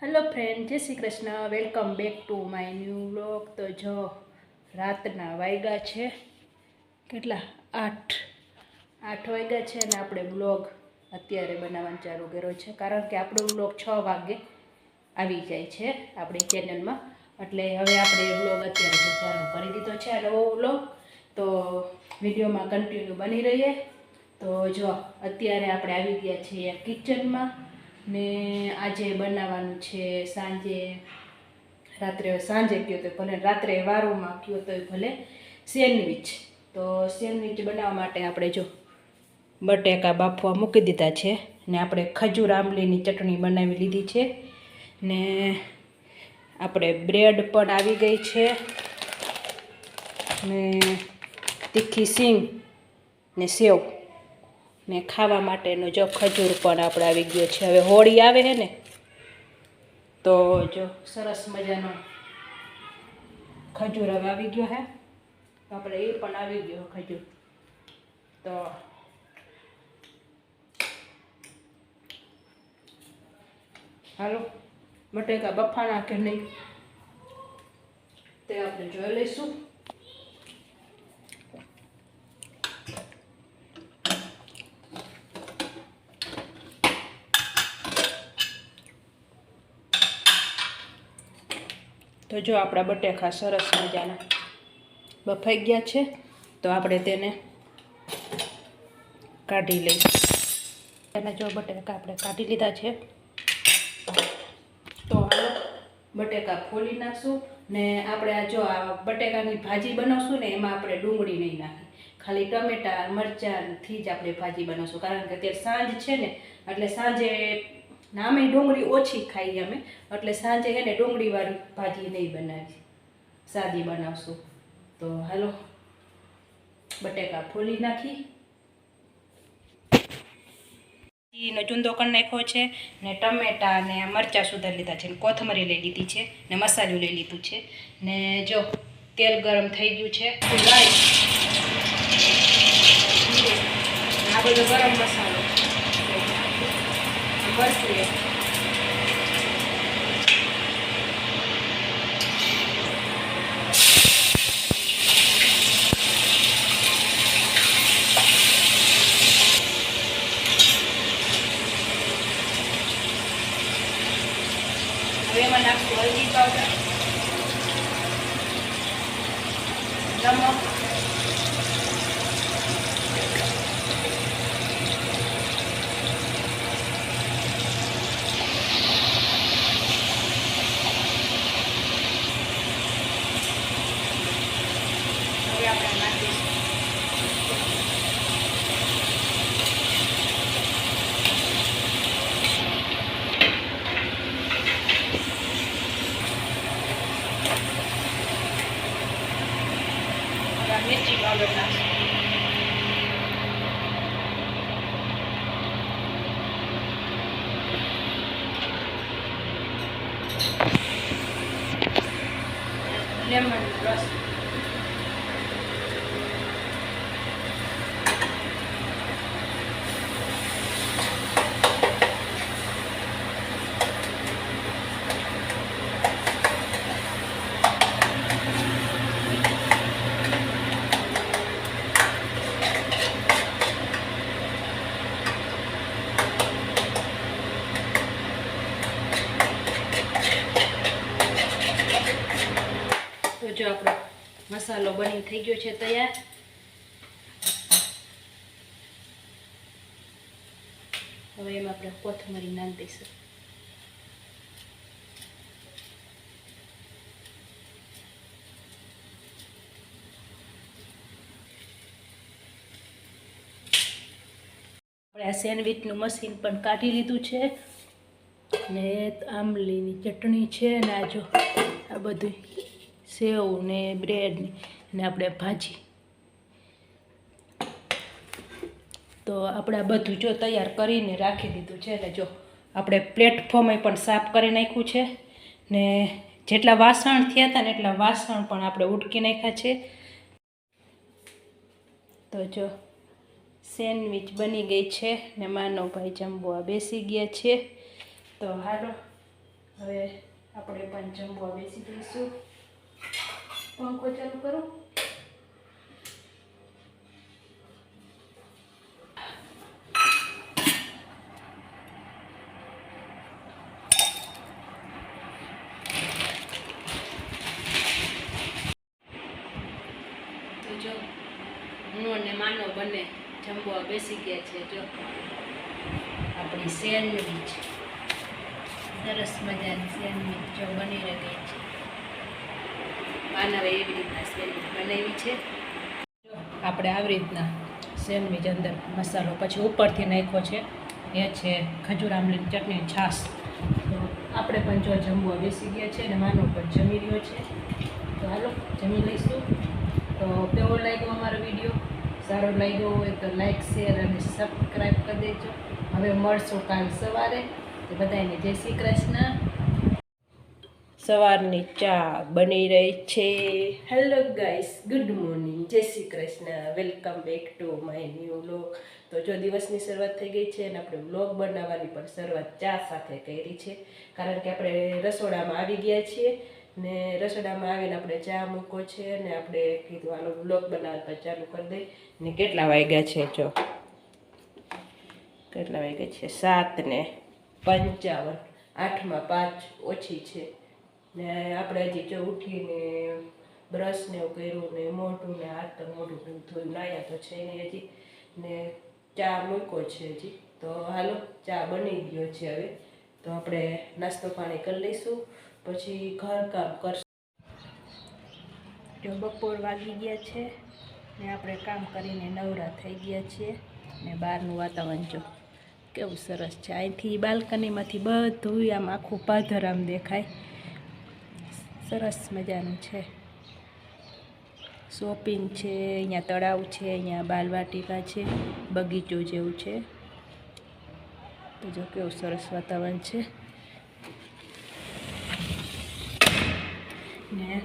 Hello friend જય Shri Krishna. Welcome back to my new blog તો જો રાતના વાગ્યા છે. કેટલા? આઠ. આઠ વાગ્યા છે અને આપણે બ્લોગ અત્યારે બનાવવાનું ચાલુ કર્યો છે. કારણ કે આપણો બ્લોગ છ વાગે આવી જાય છે આપણી ચેનલમાં એટલે હવે આપણે બ્લોગ અત્યારે ચાલુ કરી દીધો છે આ નવો બ્લોગ તો વિડીયોમાં કન્ટિન્યુ બની રહીએ. તો જો અત્યારે આપણે આવી ગયા છીએ કિચનમાં ને આજે બનાવવાનું છે સાંજે, રાત્રે સાંજે કયો તો ભલે રાત્રે વારોમાં કયો તો ભલે, સેન્ડવિચ. તો સેન્ડવિચ બનાવવા માટે આપણે જો બટેકા બાફવા મૂકી દીધા છે ને આપણે ખજૂર આંબલીની ચટણી બનાવી લીધી છે ને આપણે બ્રેડ પણ આવી ગઈ છે ને તીખી સિંગ ને સેવ. ને ખાવા માટેનો જો ખજૂર પણ આપણે આવી ગયો છે. હવે હોળી આવે છે ને, તો જો સરસ મજાનો ખજૂર હવે આવી ગયો હે. તો આપણે એ પણ આવી ગયો ખજૂર. તો હાલો, બટેકા બફાણા કે નહીં, તે આપણે જોઈ લઈશું. તો જો આપણા બટેકા સરસ મજાના બફાઈ ગયા છે, તો આપણે તેને કાઢી લઈશું એના જો બટેકા આપણે કાઢી લીધા છે, તો હવે બટેકા ફોલી નાખશું ને આપણે આ જો આ બટેકાની ભાજી બનાવશું ને એમાં આપણે ડુંગળી નહીં નાખી. ખાલી ટમેટા મરચાંથી જ આપણે ભાજી બનાવશું. કારણ કે અત્યારે સાંજ છે ને, એટલે સાંજે નામે ડુંગળી ઓછી ખાઈએ અમે. એટલે સાંજે છે ને ડુંગળીવાળી ભાજી નહીં બનાવી સાદી બનાવશું. તો હાલો, બટેકા ફોલી નાખી. નો ચૂંદો કરી નાખ્યો છે ને ટમેટા ને મરચાં સુધારી લીધા છે ને કોથમરી લઈ લીધી છે ને મસાલું લઈ લીધું છે ને જો તેલ ગરમ થઈ ગયું છે. આ બધો ગરમ મસાલો. મરચું એક હવે એમાં નાખશું હળદી પાવડર નમક લેમન રસ મસાલો બની થઈ ગયો છે તૈયાર. હવે એમાં આપણે કોથમરી નાખી દઈશું. આપણે આ સેન્ડવિચનું મશીન પણ કાઢી લીધું છે. ને આંબલીની ચટણી છે ને આ જો આ બધું સેવ ને બ્રેડ ને આપણે ભાજી. તો આપણે આ બધું જો તૈયાર કરીને રાખી દીધું છે ને જો આપણે પ્લેટફોર્મે પણ સાફ કરી નાખ્યું છે ને જેટલા વાસણ થયા હતા ને એટલા વાસણ પણ આપણે ઉટકી નાખ્યા છે. તો જો સેન્ડવિચ બની ગઈ છે ને માનવભાઈ જમવા બેસી ગયા છે. તો હાલો, હવે આપણે પણ જમવા બેસી દઈશું પંખો ચાલુ કરું. જો, હું અને માનો બંને જમવા બેસી ગયા છે, જો. આપણી સેન્ડવીચ. સરસ મજાની સેન્ડવીચ જો બની રહી છે. માનવે એવી રીતના સેન્ડવીચ બનાવી છે. આપણે આવી રીતના સેન્ડવીચ અંદર મસાલો પછી ઉપરથી નાખ્યો છે. એ છે ખજૂર, આમલીની ચટણી, છાશ. તો આપણે પણ જો જમવા બેસી ગયા છે અને માનો પણ જમી રહ્યો છે. તો હાલો, જમી લઈશું. તો કેવો લાગ્યો અમારો વીડિયો? સારો લાગ્યો હોય તો લાઇક શેર અને સબસ્ક્રાઈબ કરી દેજો. હવે મળશું કાલ સવારે. તો બધાને જય શ્રી કૃષ્ણ. સવારની ચા બની રહી છે. હેલો ગાઈસ ગુડ મોર્નિંગ જય Shri Krishna. Welcome back to my new vlog તો જો દિવસની શરૂઆત થઈ ગઈ છે અને આપણે વ્લોગ બનાવવાની પણ શરૂઆત ચા સાથે કરી છે. કારણ કે આપણે રસોડામાં આવી ગયા છીએ ને રસોડામાં આવીને આપણે ચા મૂકો છે અને આપણે કીધું આનો વ્લોગ બનાવતા ચાલુ કરી દઈ ને કેટલા વાગ્યા છે જો? કેટલા વાગ્યા છે? સાત ને પંચાવન. આઠમાં પાંચ ઓછી છે. ને આપણે હજી જો ઉઠીને બ્રશ ને એવું કર્યું ને મોઢું ને હાથ તો મોઢું ધોયું નાયા તો છે ને હજી. ને ચા મૂક્યો છે હજી. તો હાલો, ચા બની ગયો છે હવે. તો આપણે નાસ્તો પાણી કરી લઈશું, પછી ઘર કામ કરશું. જો બપોર વાગી ગયા છે ને આપણે કામ કરીને નવરા થઈ ગયા છીએ ને બહારનું વાતાવરણ જો કેવું સરસ છે. અહીંથી બાલ્કનીમાંથી બધું આમ આખું પાધર આમ દેખાય. સરસ મજાનું છે. શોપિંગ છે, અહીંયા તળાવ છે, અહીંયા બાલવાટિકા છે, બગીચો જેવું છે. તો જો કેવું સરસ વાતાવરણ છે. ને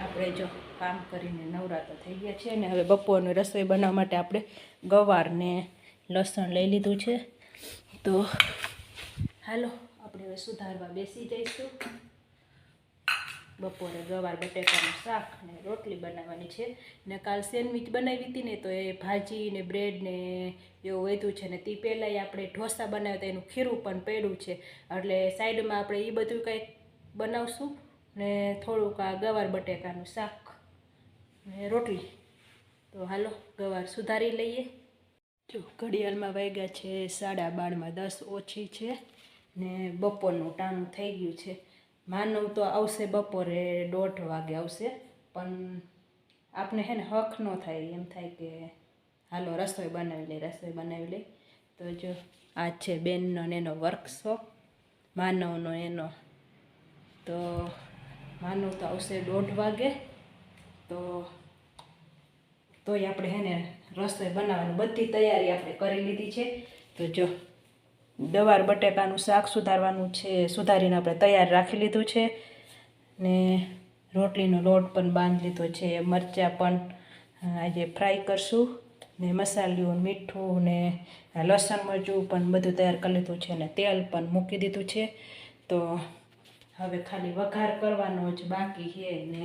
આપણે જો કામ કરીને નવરાત્ર થઈ ગયા છે ને હવે બપોરની રસોઈ બનાવવા માટે આપણે ગવારને લસણ લઈ લીધું છે. તો હાલો, આપણે હવે સુધારવા બેસી જઈશું. બપોરે ગવાર, બટેકાનું શાક ને રોટલી બનાવવાની છે. ને કાલ સેન્ડવિચ બનાવી હતી ને તો એ ભાજી ને બ્રેડ ને એવું વધ્યું છે ને તે પહેલાંય આપણે ઢોસા બનાવ્યા હતા, એનું ખીરું પણ પડ્યું છે. એટલે સાઈડમાં આપણે એ બધું કંઈક બનાવશું ને થોડુંક આ ગવાર, બટેકાનું શાક ને રોટલી. તો હાલો, ગવાર સુધારી લઈએ. જો, ઘડિયાળમાં વાગ્યા છે સાડા બારમાં દસ ઓછી છે ને બપોરનું ટાણું થઈ ગયું છે. માનવ તો આવશે બપોરે દોઢ વાગે આવશે, પણ આપણે હે ને હક ન થાય, એમ થાય કે હાલો રસોઈ બનાવી લઈ, રસોઈ બનાવી લઈ. તો જો, આ છે બેનનો ને એનો વર્કશોપ માનવનો એનો. તો માનવ તો આવશે દોઢ વાગે. તો તોય આપણે હે ને રસોઈ બનાવવાની બધી તૈયારી આપણે કરી લીધી છે. તો જો દવાર બટેકાનું શાક સુધારવાનું છે, સુધારીને આપણે તૈયાર રાખી લીધું છે ને રોટલીનો લોટ પણ બાંધી લીધો છે, મરચાં પણ આજે ફ્રાય કરશું ને મસાલીઓ મીઠું ને લસણ, મરચું પણ બધું તૈયાર કરી લીધું છે ને તેલ પણ મૂકી દીધું છે. તો હવે ખાલી વઘાર કરવાનો જ બાકી છે ને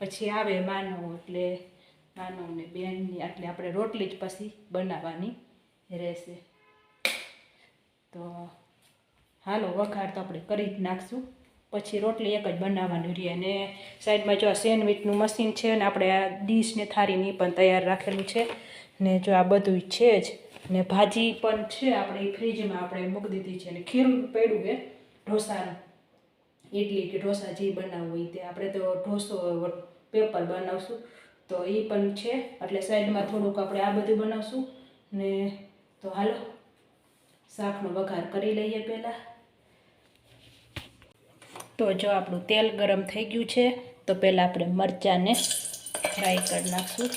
પછી આવે માનવ એટલે માનવ ને બેનની, એટલે આપણે રોટલી જ પછી બનાવવાની રહેશે. તો હાલો, વઘાર તો આપણે કરી જ નાખશું. પછી રોટલી એક જ બનાવવાની રહી અને સાઈડમાં જો આ સેન્ડવિચનું મશીન છે ને, આપણે આ ડીશ ને થાળીની પણ તૈયાર રાખેલું છે. ને જો આ બધું છે જ, ને ભાજી પણ છે આપણે ફ્રીજમાં આપણે મૂકી દીધી છે. ને ખીરું પડ્યું છે ઢોસાનું. ઇડલી કે ઢોસા જે બનાવવું હોય તે આપણે તો ઢોસો પેપર બનાવશું. તો એ પણ છે, એટલે સાઈડમાં થોડુંક આપણે આ બધું બનાવશું. ને તો હાલો. શાકનો વઘાર કરી લઈએ પહેલાં. તો જો આપણું તેલ ગરમ થઈ ગયું છે, તો પહેલાં આપણે મરચાંને ફ્રાય કરી નાખશું.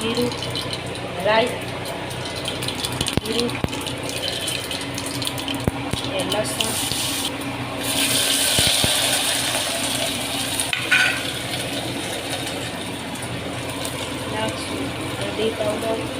જીરું રાઈ જીરું એ લસણ નાખશું હળદી પાવડર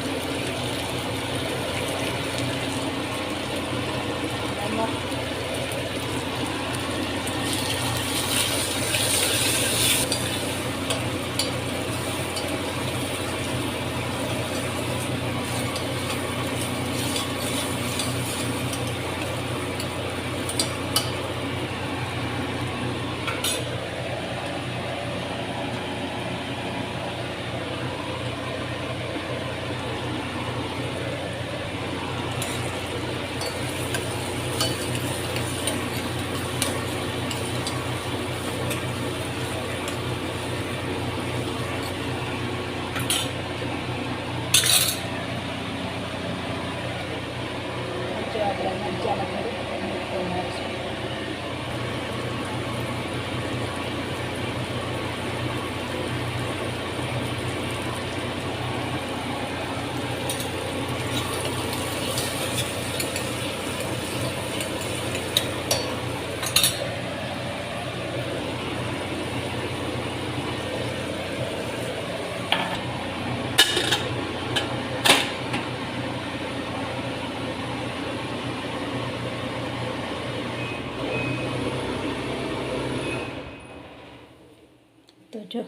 જો,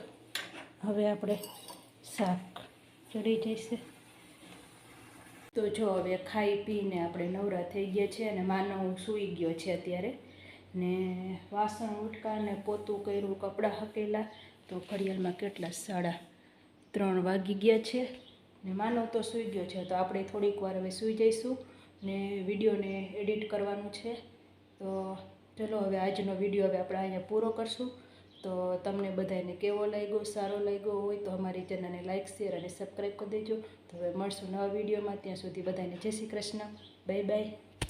હવે આપણે શાક ચડી જશે. તો જો હવે ખાઈ પીને આપણે નવરા થઈ ગયા છે અને માનવ સૂઈ ગયો છે અત્યારે. ને વાસણ ઉટકા ને પોતું કર્યું, કપડાં હકેલા. તો ઘડિયાળમાં કેટલા સાડા ત્રણ વાગી ગયા છે. ને માનવ તો સૂઈ ગયો છે, તો આપણે થોડીક વાર હવે સૂઈ જઈશું ને વિડીયોને એડિટ કરવાનું છે. તો ચલો હવે આજનો વીડિયો હવે આપણે અહીંયા પૂરો કરશું. તો તમને બધાને કેવો લાગ્યો, સારો લાગ્યો હોય તો અમારી ચેનલને લાઇક શેર અને સબસ્ક્રાઈબ કરી દેજો. તો હવે મળશું નવા વિડીયોમાં. ત્યાં સુધી બધાને જય શ્રી કૃષ્ણ. Bye bye.